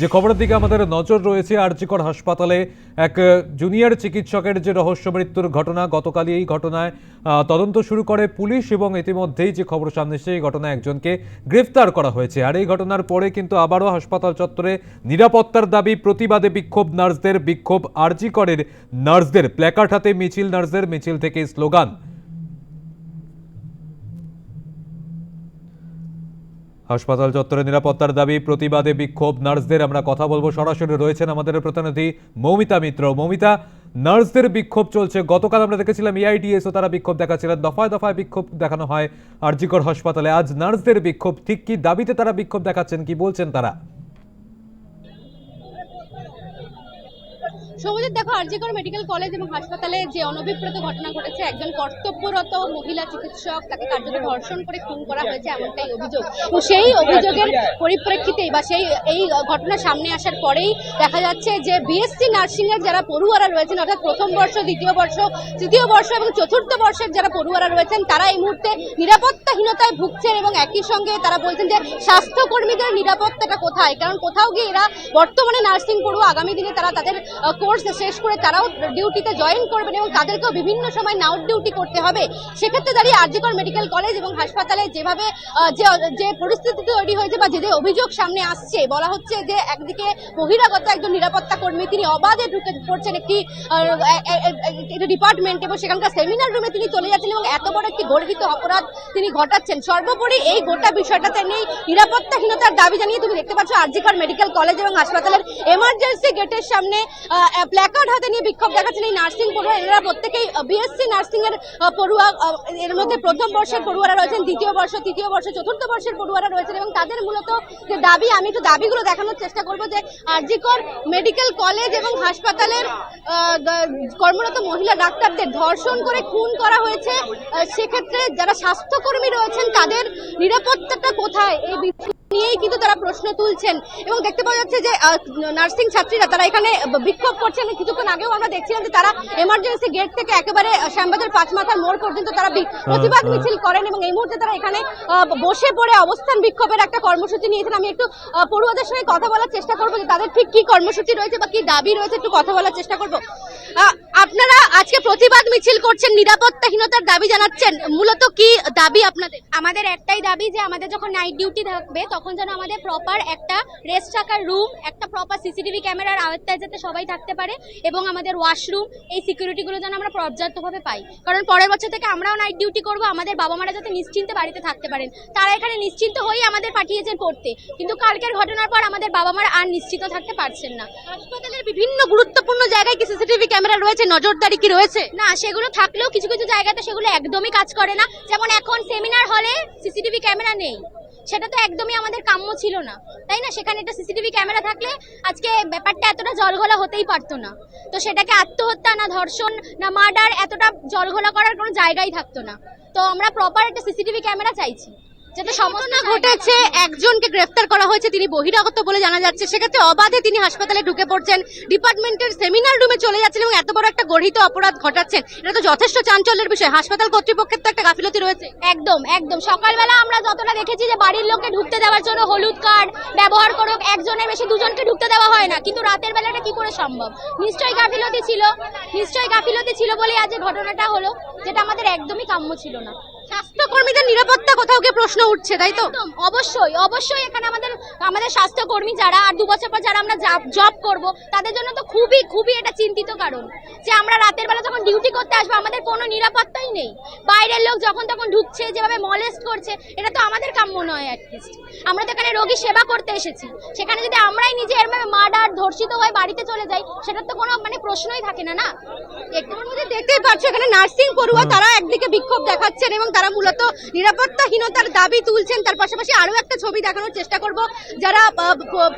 যে খবরের দিকে আমাদের নজর রয়েছে, আরজিকর হাসপাতালে এক জুনিয়র চিকিৎসকের যে রহস্য মৃত্যুর ঘটনা, গতকালই এই ঘটনায় তদন্ত শুরু করে পুলিশ এবং ইতিমধ্যেই যে খবর সামনে এসেছে, এই ঘটনায় একজনকে গ্রেফতার করা হয়েছে। আর এই ঘটনার পরে কিন্তু আবারও হাসপাতাল চত্বরে নিরাপত্তার দাবি, প্রতিবাদে বিক্ষোভ নার্সদের, বিক্ষোভ আরজিকরের নার্সদের, প্ল্যাকার্ড হাতে মিছিল নার্সদের, মিছিল থেকে স্লোগান। হাসপাতাল চত্বরে নিরাপত্তার দাবি, প্রতিবাদে বিক্ষোভ, নার্সদের আমরা কথা বলব। সরাসরি রয়েছেন আমাদের প্রতিনিধি মৌমিতা মিত্র। মৌমিতা, নার্সদের বিক্ষোভ চলছে। গতকাল আমরা দেখেছিলাম এআইডিএসও তারা বিক্ষোভ দেখাচ্ছিলেন। দফায় দফায় বিক্ষোভ দেখানো হয় আরজিকর হাসপাতালে। আজ নার্সদের বিক্ষোভ, ঠিক কি দাবিতে তারা বিক্ষোভ দেখাচ্ছেন, কি বলছেন তারা? সবুজের দেখো আরজিকর মেডিকেল কলেজ এবং হাসপাতালে যে অনভিপ্রেত ঘটনা ঘটেছে, একজন কর্তব্যরত মহিলা চিকিৎসক তাকে কার্যত ধর্ষণ করে খুন করা হয়েছে এমনটাই অভিযোগ। তো সেই অভিযোগের পরিপ্রেক্ষিতেই বা সেই, এই ঘটনা সামনে আসার পরেই দেখা যাচ্ছে যে বিএসসি নার্সিং এর যারা পড়ুয়ারা রয়েছেন, অর্থাৎ প্রথম বর্ষ, দ্বিতীয় বর্ষ, তৃতীয় বর্ষ এবং চতুর্থ বর্ষের যারা পড়ুয়ারা রয়েছেন, তারা এই মুহূর্তে নিরাপত্তাহীনতায় ভুগছেন এবং একই সঙ্গে তারা বলছেন যে স্বাস্থ্যকর্মীদের নিরাপত্তাটা কোথায়? কারণ কোথাও গিয়ে এরা বর্তমানে নার্সিং পড়ুয়া, আগামী দিনে তারা তাদের কোর্স শেষ করে তারাও ডিউটিতে জয়েন করবেন এবং তাদেরকেও বিভিন্ন সময় নাউট ডিউটি করতে হবে। সেক্ষেত্রে দাঁড়িয়ে আরজিকর মেডিকেল কলেজ এবং হাসপাতালে যেভাবে যে যে পরিস্থিতি তৈরি হয়েছে বা যে যে অভিযোগ সামনে আসছে, বলা হচ্ছে যে একদিকে বহিরাগত একজন নিরাপত্তা কর্মী, তিনি অবাধে ঢুকে পড়ছেন একটি ডিপার্টমেন্ট এবং সেখানকার সেমিনার রুমে তিনি চলে যাচ্ছেন এবং এত বড় একটি গর্বিত অপরাধ তিনি ঘটাচ্ছেন। সর্বোপরি এই গোটা বিষয়টাতে নেই নিরাপত্তাহীনতার দাবি জানিয়ে তুমি দেখতে পাচ্ছ আরজিকর মেডিকেল কলেজ এবং হাসপাতালের এমার্জেন্সি গেটের সামনে প্ল্যাকার্ড হাতে নিয়ে বিক্ষোভ দেখাচ্ছেন এই নার্সিং পড়ুয়া। এনারা প্রত্যেকেই বিএসসি নার্সিং এর পড়ুয়া এর মধ্যে প্রথম বর্ষের পড়ুয়ারা রয়েছেন, দ্বিতীয় বর্ষ, তৃতীয় বর্ষ, চতুর্থ বর্ষের পড়ুয়ারা রয়েছেন এবং তাদের মূলত যে দাবি, আমি একটু দাবিগুলো দেখানোর চেষ্টা করব যে আরজিকর মেডিকেল কলেজ এবং হাসপাতালের কর্মরত মহিলা ডাক্তারদের ধর্ষণ করে খুন করা হয়েছে। সেক্ষেত্রে যারা স্বাস্থ্যকর্মী রয়েছেন, তাদের নিরাপত্তাটা কোথায়? এই নিয়েই কিন্তু তারা প্রশ্ন তুলছেন। এবং দেখতে পাওয়া যাচ্ছে যে নার্সিং ছাত্রীরা তারা এখানে বিক্ষোভ করছেন। কিছুক্ষণ আগেও আমরা দেখছিলাম যে তারা এমার্জেন্সি গেট থেকে একেবারে শ্যামবাজার পাঁচ মাথার মোড় পর্যন্ত তারা প্রতিবাদ হ্যাঁ। মিছিল করেন এবং এই মুহূর্তে তারা এখানে বসে পড়ে অবস্থান বিক্ষোভের একটা কর্মসূচি নিয়েছেন। আমি একটু পড়ুয়াদের সঙ্গে কথা বলার চেষ্টা করব যে তাদের ঠিক কি কর্মসূচি রয়েছে বা কি দাবি রয়েছে একটু কথা বলার চেষ্টা করব। আপনারা আজকে প্রতিবাদ মিছিল করছেন নিরাপত্তাহীনতার দাবি জানাচ্ছেন। মূলত কি দাবি আপনাদের? আমাদের একটাই দাবি যে আমাদের যখন নাইট ডিউটি থাকবে তখন যেন আমাদের প্রপার একটা রেস্ট রাখার রুম একটা প্রপার সিসিটিভি ক্যামেরার আওতায় যাতে সবাই থাকতে পারে এবং আমাদের ওয়াশরুম এই সিকিউরিটিগুলো যেন আমরা পর্যাপ্তভাবে পাই। কারণ পরের বছর থেকে আমরাও নাইট ডিউটি করব আমাদের বাবা মারা যাতে নিশ্চিন্তে বাড়িতে থাকতে পারেন। তারা এখানে নিশ্চিন্ত হয়েই আমাদের পাঠিয়েছেন পড়তে। কিন্তু কালকের ঘটনার পর আমাদের বাবা মারা আর নিশ্চিত থাকতে পারছেন না। হাসপাতালের বিভিন্ন গুরুত্বপূর্ণ জায়গায় কি সিসিটিভি ক্যামেরা রয়েছে, নজরদারি কি রয়েছে? না, সেগুলো থাকলেও কিছু কিছু জায়গাতে সেগুলো একদমই কাজ করে না। যেমন এখন সেমিনার হলে সিসিটিভি ক্যামেরা নেই। সেটা তো একদমই আমাদের কাম্য ছিল না। তাই না? সেখানে একটা সিসিটিভি ক্যামেরা থাকলে আজকে ব্যাপারটা এতটা জলঘোলা হতেই পারতো না। তো সেটাকে আত্মহত্যা না ধর্ষণ না মার্ডার এতটা জলঘোলা করার কোনো জায়গাই থাকতো না। তো আমরা প্রপার একটা সিসিটিভি ক্যামেরা চাইছি। ঘটনা জায়গায়- ঘটেছে একজনকে গ্রেফতার করা হয়েছে তিনি বহিরাগত বলে জানা যাচ্ছে। সেক্ষেত্রে অবাধে তিনি হাসপাতালে ঢুকে পড়ছেন। ডিপার্টমেন্টের সেমিনার রুমে চলে যাচ্ছেন এবং এত বড় একটা গঠিত অপরাধ ঘটাচ্ছেন। এটা তো যথেষ্ট চাঞ্চল্যের বিষয়। হাসপাতাল কর্তৃপক্ষের তো একটা গাফিলতি রয়েছে। একদম একদম। সকালবেলা আমরা যতটা দেখেছি যে বাড়ির লোককে ঢুকতে দেওয়ার জন্য হলুদ কার্ড ব্যবহার করুক একজনের বেশি দুজনকে ঢুকতে দেওয়া হয় না। কিন্তু রাতের বেলাটা কি করে সম্ভব? নিশ্চয়ই গাফিলতি ছিল। নিশ্চয়ই গাফিলতি ছিল বলেই আজ ঘটনাটা হলো যেটা আমাদের একদমই কাম্য ছিল না। স্বাস্থ্যকর্মীদের নিরাপত্তা কোথাও গিয়ে প্রশ্ন উঠছে তাই তো? অবশ্যই অবশ্যই এখানে আমাদের আমাদের স্বাস্থ্যকর্মী যারা আর দু বছর পর যারা আমরা জব করব তাদের জন্য তো খুবই খুবই এটা চিন্তিত কারণ। যে আমরা রাতের বেলা যখন ডিউটি করতে আসব আমাদের কোনো নিরাপত্তাই নেই। বাইরের লোক যখন তখন ঢুকছে যেভাবে মলেস্ট করছে এটা তো আমাদের কাম্য নয় অ্যাটলিস্ট আমরা তো এখানে রোগী সেবা করতে এসেছি। সেখানে যদি আমরাই নিজে এরভাবে মার্ডার ধর্ষিত হয়ে বাড়িতে চলে যাই সেটার তো কোনো মানে প্রশ্নই থাকে না না? একটুর মধ্যে দেখতেই পাচ্ছ এখানে নার্সিং পড়ুয়া তারা একদিকে বিক্ষোভ দেখাচ্ছেন এবং তারা মূলত নিরাপত্তাহীনতার দাবি তুলছেন। তার পাশাপাশি আরও একটা ছবি দেখানোর চেষ্টা করব। যারা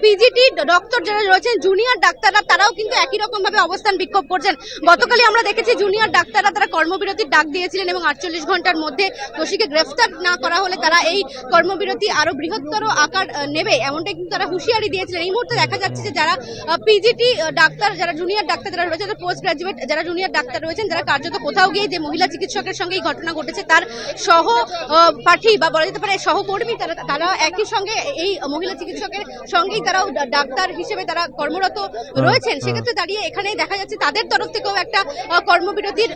পিজিটি ডক্টর যারা রয়েছেন জুনিয়র ডাক্তাররা, তারাও কিন্তু একই রকম ভাবে অবস্থান বিক্ষোভ করছেন। গতকালই আমরা দেখেছি জুনিয়র ডাক্তাররা তারা কর্মবিরতির ডাক দিয়েছিলেন এবং আটচল্লিশ ঘণ্টার মধ্যে দোষীকে গ্রেফতার না করা হলে তারা এই কর্মবিরতি আরও বৃহত্তর আকার নেবে। এমনটাই কিন্তু তারা হুঁশিয়ারি দিয়েছিলেন। এই মুহূর্তে দেখা যাচ্ছে যে যারা পিজিটি ডাক্তার, যারা জুনিয়র ডাক্তার যারা রয়েছে পোস্ট গ্রাজুয়েট যারা জুনিয়র ডাক্তার রয়েছেন, যারা কার্যত কোথাও গিয়ে যে মহিলা চিকিৎসকের সঙ্গে এই ঘটনা ঘটেছে, তার সহ আহ, পাঠী বা বলা যেতে পারে সহকর্মী তারা তারা একই সঙ্গে এই মহিলা চিকিৎসকের সঙ্গেই তারাও ডাক্তার হিসেবে তারা কর্মরত রয়েছেন। সেক্ষেত্রে দাঁড়িয়ে এখানে দেখা যাচ্ছে তাদের তরফ থেকেও একটা কর্মবিরতির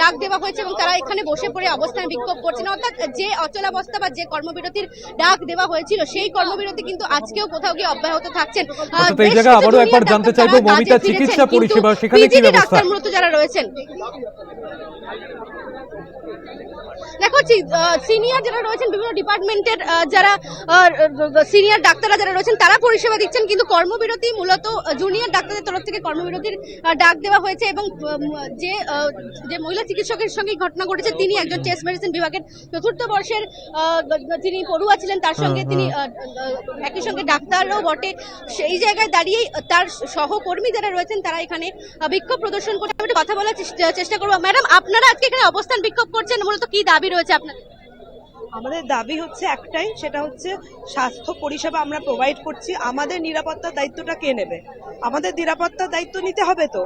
ডাক দেওয়া হয়েছে এবং তারা এখানে বসে পড়ে অবস্থানে বিক্ষোভ করছেন। অর্থাৎ যে অচলাবস্থা বা যে কর্মবিরতির ডাক দেওয়া হয়েছিল সেই কর্মবিরতি কিন্তু আজকেও কোথাও গিয়ে অব্যাহত থাকছেন। আহ, এই জায়গায় আবারও একবার জানতে চাইব মমিতা চিকিৎসা পরিষেবা সেখানে কি ব্যবস্থা? ডাক্তার মূলত যারা রয়েছেন। দেখো সিনিয়র যারা রয়েছেন বিভিন্ন ডিপার্টমেন্টের যারা সিনিয়র ডাক্তাররা যারা রয়েছেন তারা পরিষেবা দিচ্ছেন কিন্তু কর্মবিরতি মূলত জুনিয়র ডাক্তারদের তরফ থেকে কর্মবিরতির ডাক দেওয়া হয়েছে এবং যে যে মহিলা চিকিৎসকের সঙ্গে ঘটনা ঘটেছে তিনি একজন চেস্ট মেডিসিন বিভাগের চতুর্থ বর্ষের তিনি পড়ুয়া ছিলেন তার সঙ্গে তিনি আহ, আহ, একই সঙ্গে ডাক্তারও বটে। সেই জায়গায় দাঁড়িয়ে তার সহকর্মী যারা রয়েছেন তারা এখানে বিক্ষোভ প্রদর্শন একটু কথা বলার চেষ্টা- চেষ্টা করব। ম্যাডাম আপনারা আজকে এখানে অবস্থান বিক্ষোভ করছেন, মূলত কি দাবি রয়েছে আপনাদের? আমাদের দাবি হচ্ছে একটাই, সেটা হচ্ছে স্বাস্থ্য পরিষেবা আমরা প্রোভাইড করছি, আমাদের নিরাপত্তার দায়িত্বটা কে নেবে? আমাদের নিরাপত্তার দায়িত্ব নিতে হবে তো।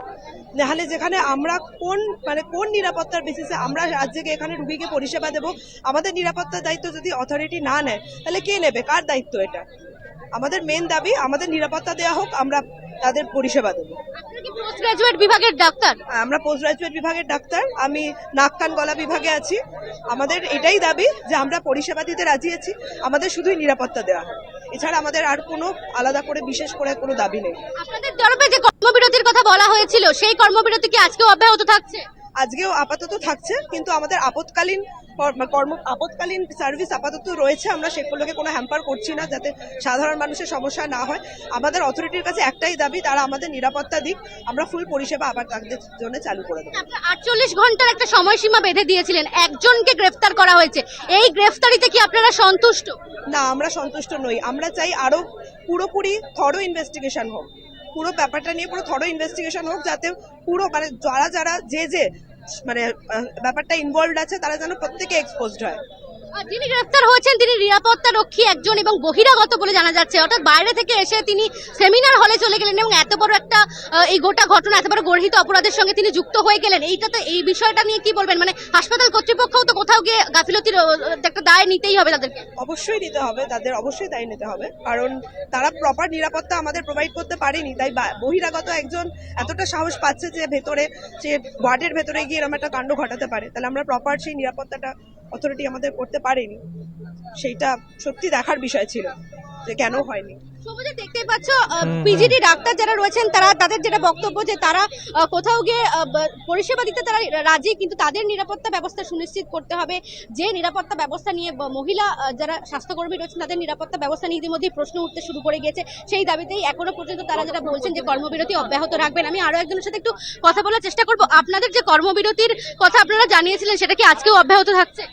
নাহলে যেখানে আমরা কোন মানে কোন নিরাপত্তার বেসিসে আমরা রাজ্যকে এখানে রুগীকে পরিষেবা দেব, আমাদের নিরাপত্তার দায়িত্ব যদি অথরিটি না নেয়, তাহলে কে নেবে? কার দায়িত্ব এটা? আমাদের মেন দাবি, আমাদের নিরাপত্তা দেওয়া হোক, আমরা তাদের পরিষেবা দেবো। আপনারা পোস্ট গ্রাজুয়েট বিভাগের ডাক্তার? আমরা পোস্ট গ্রাজুয়েট বিভাগের ডাক্তার। আমি নাক কান গলা বিভাগে আছি। আমাদের এটাই দাবি যে আমরা পরিষেবা দিতে রাজি আছি। আমাদের শুধুই নিরাপত্তা দেওয়া। হয় এছাড়া আমাদের আর কোনো আলাদা করে বিশেষ করে কোনো দাবি নেই। আপনাদের তরফে যে কর্মবিরতির কথা বলা হয়েছিল সেই কর্মবিরতি কি আজকেও অব্যাহত থাকছে? আজকেও আপাতত থাকছে কিন্তু আমাদের আপতকালীন কর্ম আপতকালীন সার্ভিস আপাতত রয়েছে আমরা সেগুলোকে কোনো হ্যাম্পার করছি না যাতে সাধারণ মানুষের সমস্যা না হয়। আমাদের অথরিটির কাছে একটাই দাবি তারা আমাদের নিরাপত্তা দিক আমরা ফুল পরিষেবা আবার তাদের জন্য চালু করে দেবো। আটচল্লিশ ঘণ্টার একটা সময়সীমা বেঁধে দিয়েছিলেন একজনকে গ্রেফতার করা হয়েছে এই গ্রেফতারিতে কি আপনারা সন্তুষ্ট? না আমরা সন্তুষ্ট নই আমরা চাই আরও পুরোপুরি থরো ইনভেস্টিগেশন হোক। পুরো ব্যাপারটা নিয়ে পুরো থরো ইনভেস্টিগেশন হোক যাতে পুরো মানে যারা যারা যে যে মানে ব্যাপারটা ইনভলভড আছে তারা যেন প্রত্যেকে এক্সপোজড হয়। যিনি গ্রেফতার হয়েছেন, তিনি নিরাপত্তা রক্ষী একজন এবং বহিরাগত বলে জানা যাচ্ছে। অর্থাৎ বাইরে থেকে এসে তিনি সেমিনার হলে চলে গেলেন এবং এত বড় একটা এই গোটা ঘটনা, এত বড় গর্হিত অপরাধের সঙ্গে তিনি যুক্ত হয়ে গেলেন এইটা তো এই বিষয়টা নিয়ে কি বলবেন? মানে হাসপাতাল কর্তৃপক্ষও তো কোথাও গিয়ে গাফিলতির একটা দায় নিতেই হবে তাদেরকে। অবশ্যই নিতে হবে, তাদের অবশ্যই দায় নিতে হবে, কারণ তারা প্রপার নিরাপত্তা আমাদের প্রোভাইড করতে পারেনি, তাই বহিরাগত একজন এতটা সাহস পাচ্ছে যে ভেতরে সে ওয়ার্ডের ভেতরে গিয়ে এরকম একটা কাণ্ড ঘটাতে পারে, তাহলে আমরা প্রপার সেই নিরাপত্তাটা অথরিটি আমাদের করতে পারেনি সেইটা সত্যি দেখার বিষয় ছিল যে কেন হয়নি। সবুজে দেখতেই পাচ্ছ পিজিডি ডাক্তার যারা রয়েছেন তারা তাদের যেটা বক্তব্য যে তারা কোথাও গিয়ে পরিষেবা দিতে তারা রাজি কিন্তু তাদের নিরাপত্তা ব্যবস্থা সুনিশ্চিত করতে হবে। যে নিরাপত্তা ব্যবস্থা নিয়ে মহিলা যারা স্বাস্থ্যকর্মী রয়েছেন তাদের নিরাপত্তা ব্যবস্থা নিয়ে ইতিমধ্যেই প্রশ্ন উঠতে শুরু করে গিয়েছে। সেই দাবিতেই এখনও পর্যন্ত তারা যারা বলছেন যে কর্মবিরতি অব্যাহত রাখবেন আমি আরও একজনের সাথে একটু কথা বলার চেষ্টা করব। আপনাদের যে কর্মবিরতির কথা আপনারা জানিয়েছিলেন সেটা কি আজকেও অব্যাহত থাকছে?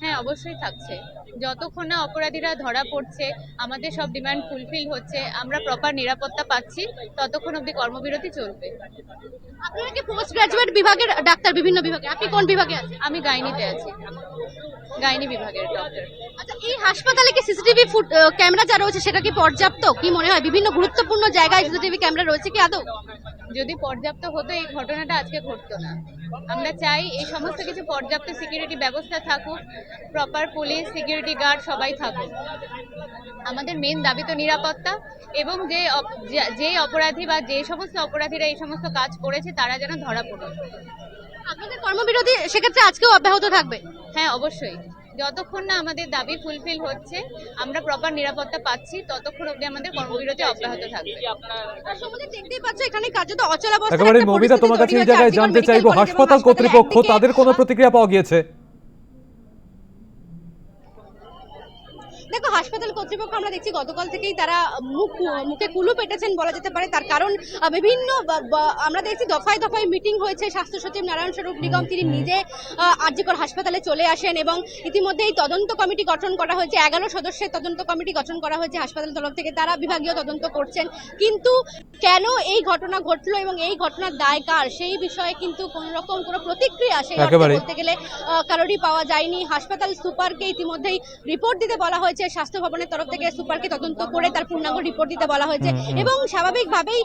হ্যাঁ অবশ্যই থাকছে। যতক্ষণ না অপরাধীরা ধরা পড়ছে আমাদের সব ডিমান্ড ফুলফিল হচ্ছে আমরা প্রপার নিরাপত্তা পাচ্ছি ততক্ষণ অবধি কর্মবিরতি চলবে। আপনারা কি পোস্ট গ্রাজুয়েট বিভাগের ডাক্তার বিভিন্ন বিভাগে? আপনি কোন বিভাগে আছেন? আমি গাইনিতে আছি। গাইনি বিভাগের ডক্টর আচ্ছা এই হাসপাতালে কি সিসিটিভি ফুট ক্যামেরা যা রয়েছে সেটা কি পর্যাপ্ত? কি মনে হয়? বিভিন্ন গুরুত্বপূর্ণ জায়গায় সিসিটিভি ক্যামেরা রয়েছে কি আদৌ? যদি পর্যাপ্ত হতো এই ঘটনাটা আজকে ঘটতো না। আমরা চাই এই সমস্ত কিছু পর্যাপ্ত সিকিউরিটি ব্যবস্থা থাকুক প্রপার পুলিশ সিকিউরিটি গার্ড সবাই থাকুক। আমাদের মেন দাবি তো নিরাপত্তা এবং যে যে অপরাধী বা যে সমস্ত অপরাধীরা এই সমস্ত কাজ করেছে তারা যেন ধরা পড়ে। আপনাদের কর্মবিরতি সেক্ষেত্রে আজকেও অব্যাহত থাকবে? হ্যাঁ অবশ্যই। যতক্ষণ না আমাদের দাবি ফুলফিল হচ্ছে আমরা প্রপার নিরাপত্তা পাচ্ছি ততক্ষণ অবধি আমাদের কর্মবিরতি অব্যাহত থাকবে। একেবারে মমিতা তোমার কাছে এই জায়গায় জানতে চাইব হাসপাতাল কর্তৃপক্ষ তাদের কোনো প্রতিক্রিয়া পাওয়া গিয়েছে? দেখো হাসপাতাল কর্তৃপক্ষ আমরা দেখছি গতকাল থেকেই তারা মুখ মুখে কুলু পেটেছেন বলা যেতে পারে। তার কারণ বিভিন্ন আমরা দেখছি দফায় দফায় মিটিং হয়েছে। স্বাস্থ্য সচিব নারায়ণ স্বরূপ নিগম তিনি নিজে আরজিকর হাসপাতালে চলে আসেন এবং ইতিমধ্যেই তদন্ত কমিটি গঠন করা হয়েছে। এগারো সদস্যের তদন্ত কমিটি গঠন করা হয়েছে হাসপাতাল তরফ থেকে। তারা বিভাগীয় তদন্ত করছেন। কিন্তু কেন এই ঘটনা ঘটলো এবং এই ঘটনার দায় কার? সেই বিষয়ে কিন্তু কোনো রকম কোনো প্রতিক্রিয়া সেই বলতে গেলে কারোরই পাওয়া যায়নি। হাসপাতাল সুপারকে ইতিমধ্যেই রিপোর্ট দিতে বলা হয়েছে। হয়েছে স্বাস্থ্য ভবনের তরফ থেকে সুপারকে তদন্ত করে তার পূর্ণাঙ্গ রিপোর্ট দিতে বলা হয়েছে। এবং স্বাভাবিকভাবেই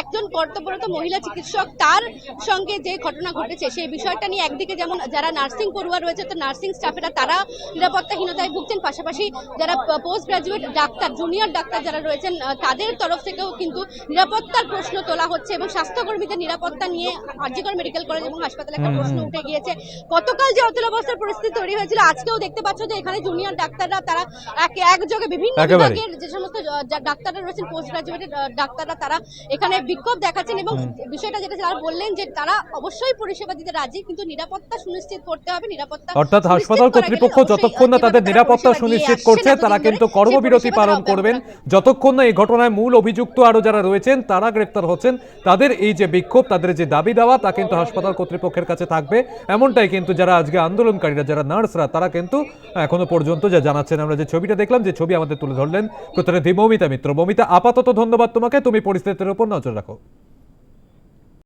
একজন কর্তব্যরত মহিলা চিকিৎসক তার সঙ্গে যে ঘটনা ঘটেছে সেই বিষয়টা নিয়ে একদিকে যেমন যারা নার্সিং পড়ুয়া রয়েছে তো নার্সিং স্টাফেরা তারা নিরাপত্তাহীনতায় ভুগছেন। পাশাপাশি যারা post graduate doctor junior doctor যারা রয়েছেন তাদের তরফ থেকেও কিন্তু নিরাপত্তার প্রশ্ন তোলা হচ্ছে এবং স্বাস্থ্যকর্মীদের নিরাপত্তা নিয়ে আরজিকর মেডিকেল কলেজ এবং হাসপাতালে একটা প্রশ্ন উঠে গিয়েছে। গতকাল যে অতুল অবস্থার পরিস্থিতি তৈরি হয়েছিল আজকেও দেখতে পাচ্ছ যে এখানে জুনিয়র ডাক্তাররা তারা এক একযোগে বিভিন্ন বিভাগের যে সমস্ত ডাক্তাররা রয়েছেন পোস্ট গ্রাজুয়েটেড ডাক্তাররা তারা এখানে বিক্ষোভ দেখাচ্ছেন এবং বিষয়টা যেটা তারা বললেন যে তারা অবশ্যই পরিষেবা দিতে রাজি কিন্তু নিরাপত্তা সুনিশ্চিত করতে হবে নিরাপত্তা অর্থাৎ হাসপাতাল কর্তৃপক্ষ যতক্ষণ না তাদের নিরাপত্তা সুনিশ্চিত করছে তারা কিন্তু কর্মবিরতি পালন করবেন। যতক্ষণ না এই ঘটনায় মূল অভিযুক্ত আরও যারা রয়েছেন তারা গ্রেপ্তার হচ্ছেন। তাদের এই যে বিক্ষোভ তাদের যে দাবি দেওয়া তা কিন্তু হাসপাতাল কর্তৃপক্ষের কাছে থাকবে। এমনটাই কিন্তু যারা আজকে আন্দোলনকারীরা যারা নার্সরা তারা কিন্তু এখনও পর্যন্ত যা জানাচ্ছেন আমরা যে ছবিটা দেখলাম যে ছবি আমাদের তুলে ধরলেন। প্রতিনিধি মমিতা মিত্র। মমিতা, আপাতত ধন্যবাদ তোমাকে। তুমি পরিস্থিতির উপর নজর রাখো।